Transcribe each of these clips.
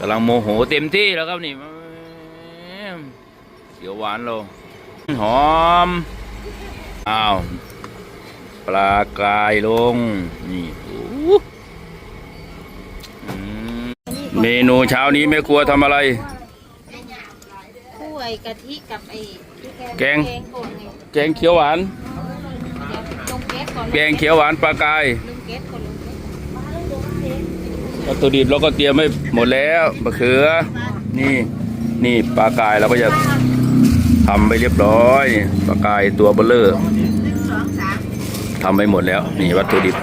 กำลังโมโหเต็มที่แล้วครับนี่เขียวหวานเราหอม อ้าว ปลากรายลง นี่อู้อืมเมนูเช้านี้แม่ครัวทำอะไรคู่ไอ้กะทิกับไอ้แกงแกงป่นไงแกงเขียวหวานเดี๋ยวลงเกสก่อนแกงเขียวหวานปลากราย ลงเกสก่อนลงเกส วัตถุดิบเราก็เตรียมไว้หมดแล้วมะเขือ นี่นี่ปลากายเราก็จะทำไปเรียบร้อยปลากายตัวเบลเลอร์ทำไปหมดแล้ว นี่วัตถุดิบ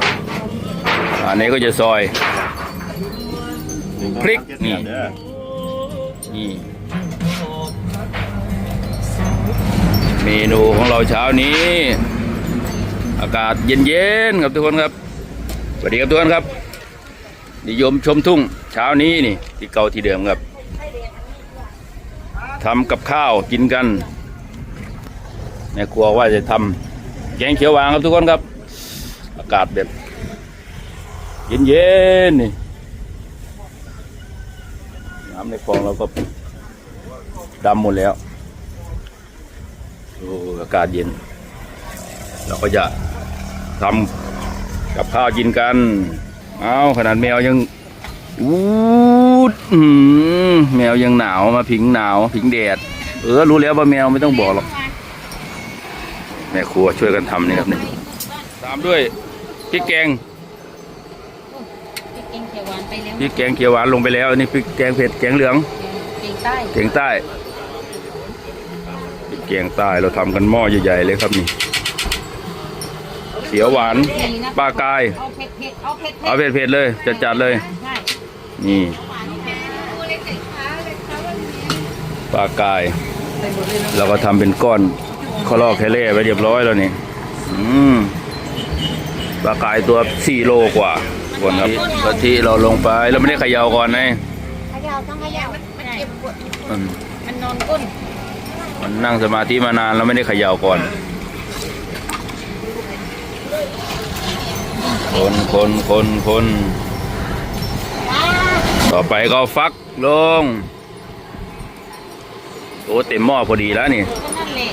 อันนี้ก็จะซอยพริกนี่นี่เมนูของเราเช้านี้ อากาศเย็นๆครับทุกคนครับสวัสดีครับทุกคนครับ นิยมชมทุ่งเช้านี้นี่ ที่เก่าที่เดิมครับทำกับข้าวกินกันแม่ครัวว่าจะทำแกงเขียวหวานครับทุกคนครับ อากาศแบบเย็นๆนี่น้ำในคลองเราก็ดำหมดแล้วโอ้อากาศเย็น เราก็จะทำกับข้าวกินกัน เอาขนาดแมวยังวูดอื้อหือแมวยังหนาวมาผิงหนาว ผิงแดด เออรู้แล้วว่าแมวไม่ต้องบอกหรอกแม่ครัวช่วยกันทำนี่ครับนี่ตามด้วยพริกแกงพริกแกงเขียวหวานไปแล้วพริกแกงเขียวหวานลงไปแล้วนี่พริกแกงเผ็ดแกงเหลืองแกงใต้แกงใต้พริกแกงใต้เราทำกันหม้อใหญ่ๆเลยครับนี่ เขียวหวานนี่นะปลากาย เอาเผ็ดเผ็ดเอาเผ็ดเอาเผ็ดๆเลยจัดๆเลย ใช่นี่ตัวเล็กเล็กขาเล็กขาวันนี้ปลากาย เราก็ทำเป็นก้อนข้อลอกแคเล่ไปเรียบร้อยแล้วนี่อืมปลากายตัวสี่โลกว่าคนครับกะทิเราลงไปเราไม่ได้เขย่าก่อนนะขยาวต้องขยาวมันมันเจ็บปวดอืมมันนอนก้นมันนั่งสมาธิมานานเราไม่ได้เขย่าก่อน คนคนคนคนต่อไปก็ฟักลง โอ้เต็มหม้อพอดีแล้วนี่ก็นั่นแหละ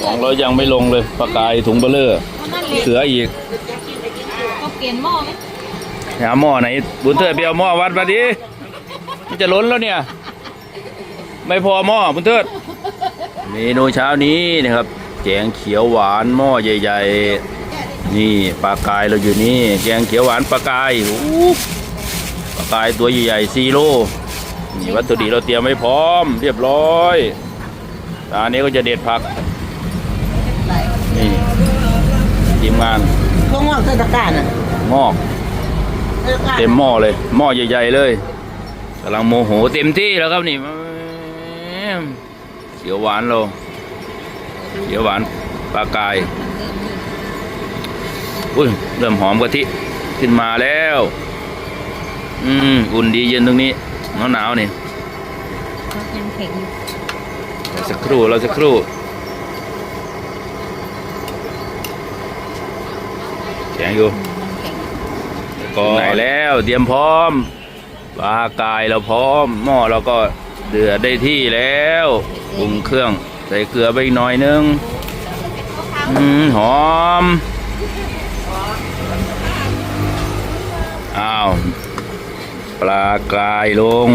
ของเรายังไม่ลงเลยปลากายถุงเบลเลอร์ก็นั่นแหละเสืออีกก็เปลี่ยนหม้อไหมหาหม้อไหนบุญเถิดไปเอาหม้อวัดมาดิมันจะล้นแล้วเนี่ย ไม่พอหม้อบุญเถิดเมนูเช้านี้นะครับ แกงเขียวหวานหม้อใหญ่ ๆ นี่ปลากายเราอยู่นี่แกงเขียวหวานปลากายอู้ปลากายตัวใหญ่ๆซีโลนี่วัตถุดิบเราเตรียมไว้พร้อม เรียบร้อยตอนนี้ก็จะเด็ดผักนี่ทีมงานพวกงอกเทศกาลอะงอกเทศกาลเต็มหม้อเลย หม้อใหญ่ ๆ เลยกำลังโมโหเต็มที่แล้วครับนี่เขียวหวานเราเขียวหวานปลากาย อุ้ยเริ่มหอมกะทิขึ้นมาแล้ว อืมอุ่นดีเย็นตรงนี้หนาวหนาวนี่ยังแข็งอยู่สักครู่เราสักครู่แข็งอยู่ก็ไหนแล้วเตรียมพร้อมปลากายเราพร้อม หม้อเราก็เดือดได้ที่แล้วปรุงเครื่อง ใส่เกลือไปอีกหน่อยนึงอืมหอมอ้าวปลากายลง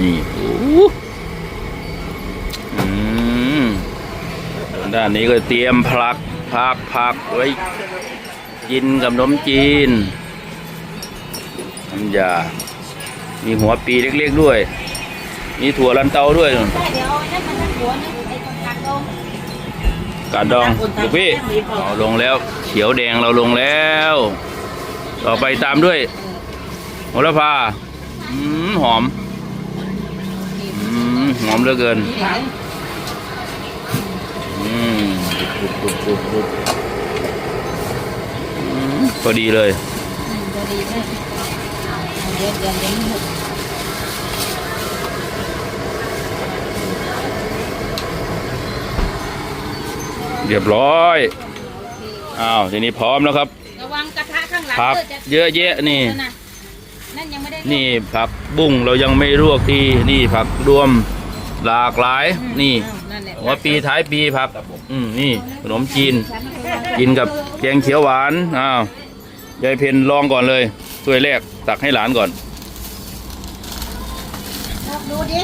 นี่อู้อืมด้านนี้ก็เตรียมผักผักผักไว้กินกับนมจีนน้ำยา มีหัวปีเล็กๆด้วย มีถั่วลันเตาด้วยนู่นใช่เดี๋ยวเอารงกาดองลูกพี่เอาลงแล้ว เขียวแดงเราลงแล้ว ต่อไปตามด้วย โหระพาอืมหอมอืมหอมเหลือเกินอืมกรุบกรุบกรุบกรุบอืมพอดีเลยอืมจะดีไหมเดี๋ยวเดี๋ยวเดี๋ยวมันหกเรียบร้อย อ้าว ทีนี้พร้อมแล้วครับ ระวังกระทะข้างหลังผักด้วจะเยอะแยะนี่ นั่นน่ะนั่นยังไม่ได้นี่ผักบุ้งเรายังไม่ลวกทีนี่ผักรวมหลากหลายนี่นั่นแหละหัวปีท้ายปีผักอืมนี่ขนมจีน กินกับแกงเขียวหวานอ้าวยายเพนลองก่อนเลยถ้วยแรกตักให้หลานก่อน ดูดิ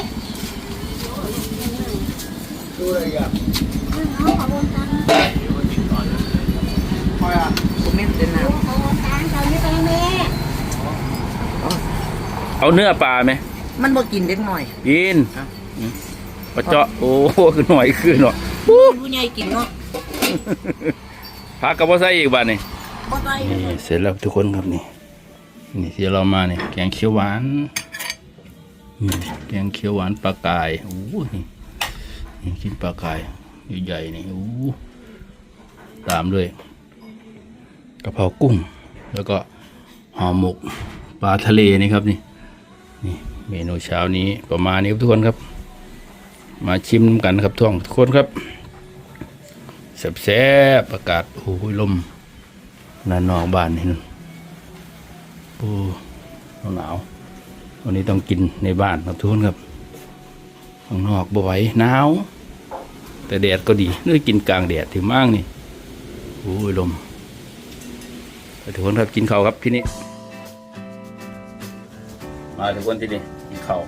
ดูอะไรอะคอยอะผมไม่ เป็นน้เอาเนื้อปลาไหมำมันบ่กินเล็กหน่อย กินครับอืมปลาเจาะโอ้โหคือหน่อยคือหน่อยผู้ใหญ่กินเนาะพักกับว่าใส่อีกบ้านนี่บ่ได้นี่เสร็จแล้วทุกคนครับนี่ นี่ที่เรามาเนี่ยแกงเขียวหวานอืมแกงเขียวหวานปลากายโอ้โหนี่นี่กินปลากายใหญ่ๆนี่โอ้โหตามด้วยกะเพรากุ้ง แล้วก็ห่อหมก ปลาทะเลนี่ครับนี่นี่เมนูเช้านี้ประมาณนี้ครับทุกคนครับ มาชิมกันครับทุกทุกคนครับแซ่บๆอากาศโอ้ยลมนานนอกบ้านนี่นะโอ้หนาววันนี้ต้องกินในบ้านครับทุกคนครับข้างนอกบ่ไหวหนาวแต่แดดก็ดีนี่กินกลางแดดถึงมากนี่โอ้ยลมทุกคนครับกินข้าวครับที่นี่ มาทุกคนที่นี่กินข้าว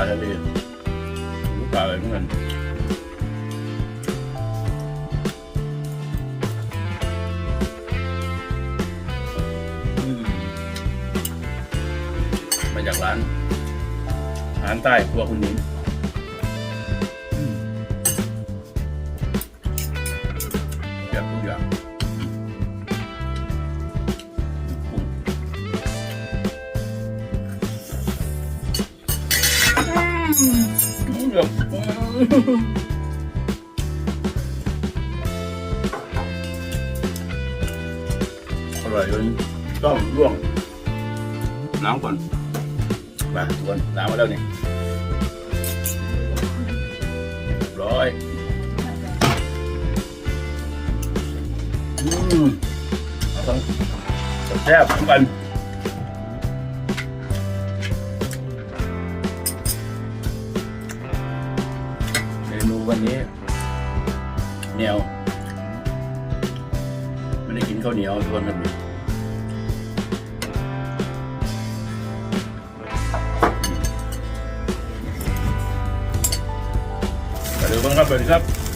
าทะเลหรือปลาอะไรเหมือนกันมาจากร้าน ร้านใต้ครัวคุณนิง อืมเกือบอร่อยจนต้องร่วง นี้เหนียวไม่ได้กินข้าวเหนียวทุกคนครับนี่ไปดูกันครับสวัสดีครับ